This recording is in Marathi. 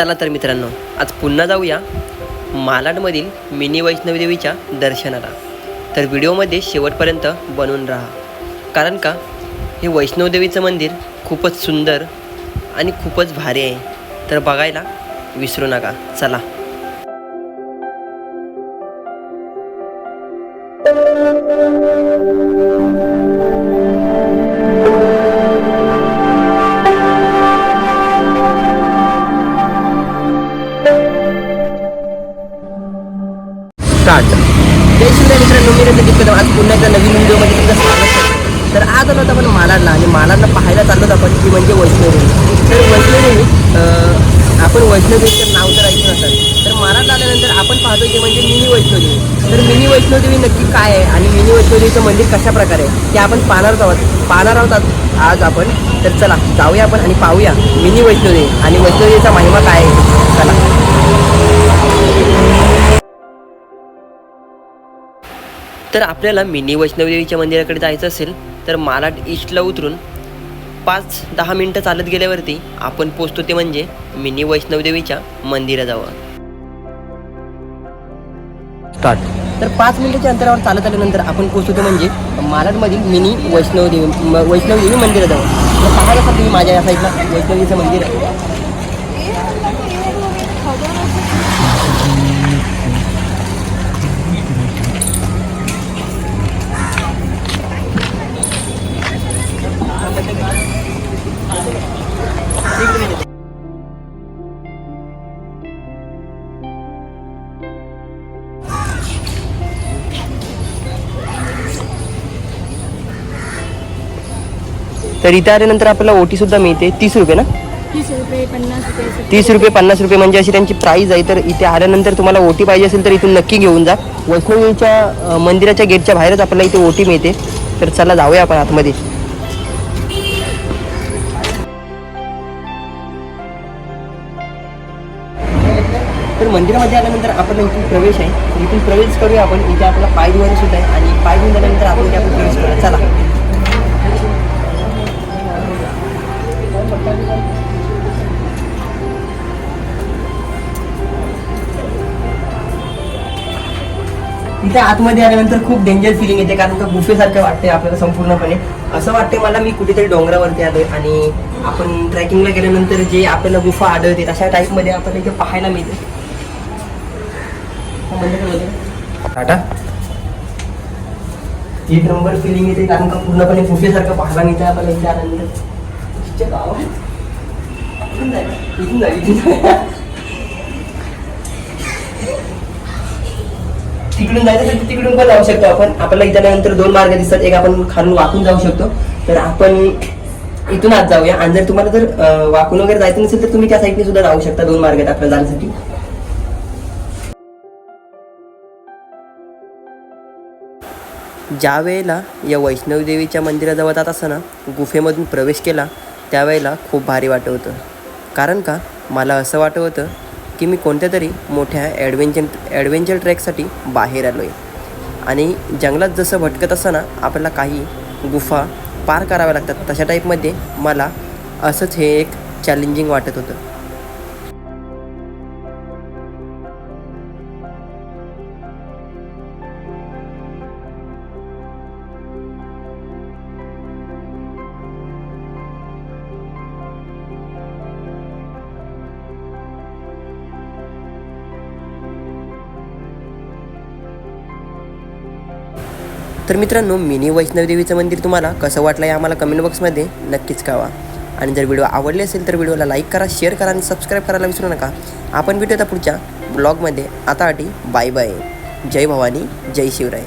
चला तर मित्रांनो आज पुन्हा जाऊया मालाडमधील मिनी वैष्णवी देवीच्या दर्शनाला. तर व्हिडिओमध्ये शेवटपर्यंत बनून राहा. कारण का हे वैष्णवदेवीचं मंदिर खूपच सुंदर आणि खूपच भारी आहे. तर बघायला विसरू नका. चला. मित्रांनो मी आज पुन्हा एकदा नवीन व्हिडिओमध्ये तुमचं स्वागत आहे. तर आज आलो आपण मालाडला आणि मालाडला पाहायला चाललो आपण ती म्हणजे वैष्णवी तर वैष्णवी आपण वैष्णोदेवीचं नाव तर ऐकून असतात तर मालाडला आल्यानंतर आपण पाहतो की म्हणजे मिनी वैष्णोदेवी. तर मिनी वैष्णोदेवी नक्की काय आहे आणि मिनी वैष्णोदेवीचं मंदिर कशा प्रकारे आहे ते आपण पाहणार आहोत पाहणार आहोत आज- आज आपण. तर चला जाऊया आपण आणि पाहूया मिनी वैष्णोदेवी आणि वैष्णोदेवीचा महिमा काय आहे. चला. तर आपल्याला मिनी वैष्णवदेवीच्या मंदिराकडे जायचं असेल तर मालाड ईस्टला उतरून पाच दहा मिनटं चालत गेल्यावरती आपण पोचतो ते म्हणजे मिनी वैष्णवदेवीच्या मंदिराजवळ. स्टार्ट. तर पाच मिनिटाच्या अंतरावर चालत आल्यानंतर आपण पोचतो ते म्हणजे मालाडमधील मिनी वैष्णवदेवी वैष्णवदेवी मंदिराजवळ. तर पाहायला तुम्ही माझ्या या साईडला वैष्णवदेवीचं मंदिर आहे. तर इथे आल्यानंतर आपल्याला ओटी सुद्धा मिळते. तीस रुपये ना? तीस रुपये पन्नास रुपये असं. तीस रुपये पन्नास रुपये म्हणजे अशी त्यांची प्राईज आहे. तर इथे आल्यानंतर तुम्हाला ओटी पाहिजे असेल तर इथून नक्की घेऊन जा. वैष्णवीच्या मंदिराच्या गेटच्या बाहेरच आपल्याला इथे ओटी मिळते. तर चला जाऊया आपण आतमध्ये. तर मंदिरामध्ये आल्यानंतर आपल्याला इथून प्रवेश आहे. इथून प्रवेश करूया आपण. इथे आपला पाय धुवायला सुद्धा आहे. आणि पाय धुवून झाल्यानंतर आपण इथे आपण प्रवेश करूया. चला. इथे आतमध्ये आल्यानंतर खूप डेंजर फिलिंग येते कारण का गुफेसारखं वाटते आपल्याला संपूर्णपणे. असं वाटते मला मी कुठेतरी डोंगरावरती आलोय आणि आपण ट्रॅकिंगला गेल्यानंतर जे आपल्याला गुफा आढळते अशा टाईपमध्ये आपल्याला इथे पाहायला मिळते. टाटा. एक नंबर फिलिंग येते कारण का पूर्णपणे गुफेसारखं पाहायला मिळते आपल्याला इथे आल्यानंतर. इथून जाईल इथून जाईल इथून जायचं. तिकडून जायचं तर तिकडून पण जाऊ शकतो आपण. आपल्याला इथे आल्यानंतर दोन मार्ग दिसतात. एक आपण खालून वाकून जाऊ शकतो. तर आपण इथून आज जाऊया. आणि जर तुम्हाला जर वाकून वगैरे जायचं नसेल तर तुम्ही त्या साईडने सुद्धा जाऊ शकता दोन मार्ग आहेत आपल्याला जाण्यासाठी. ज्या वेळेला या वैष्णवदेवीच्या मंदिराजवळ जात असताना गुफेमधून प्रवेश केला त्यावेळेला खूप भारी वाटत होतं. कारण का? मला असं वाटत होतं की मी कोणत्या तरी मोठ्या ॲडव्हेंचर ॲडव्हेंचर ट्रॅकसाठी बाहेर आलो आहे आणि जंगलात जसं भटकत असताना आपल्याला काही गुफा पार कराव्या लागतात तशा टाईपमध्ये मला असंच हे एक चॅलेंजिंग वाटत होतं. तर मित्रांनो मिनी वैष्णवदेवीचं मंदिर तुम्हाला कसं वाटलं आहे आम्हाला कमेंट बॉक्समध्ये नक्कीच कळवा. आणि जर व्हिडिओ आवडले असेल तर व्हिडिओला लाईक करा शेअर करा आणि सबस्क्राईब करायला विसरू नका. आपण भेटूया पुढच्या ब्लॉगमध्ये आता आठी बाय बाय जय भवानी जय शिवराय.